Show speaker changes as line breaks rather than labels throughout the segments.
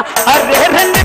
अरे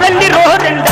வள்ளி ரோரண்ட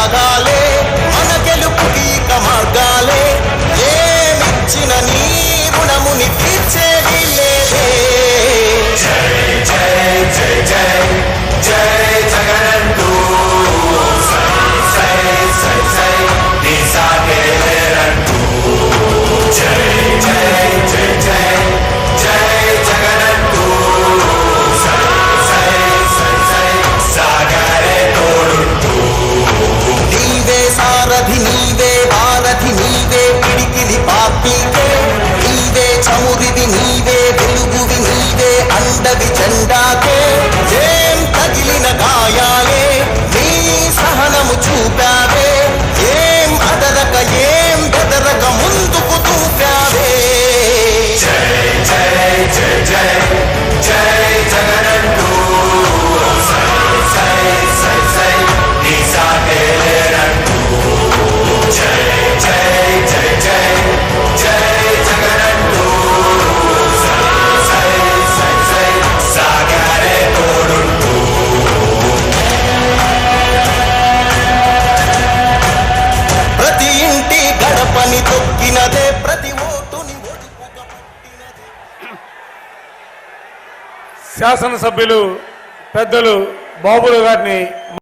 శాసనసభ్యులు పెద్దలు బాబులు గారిని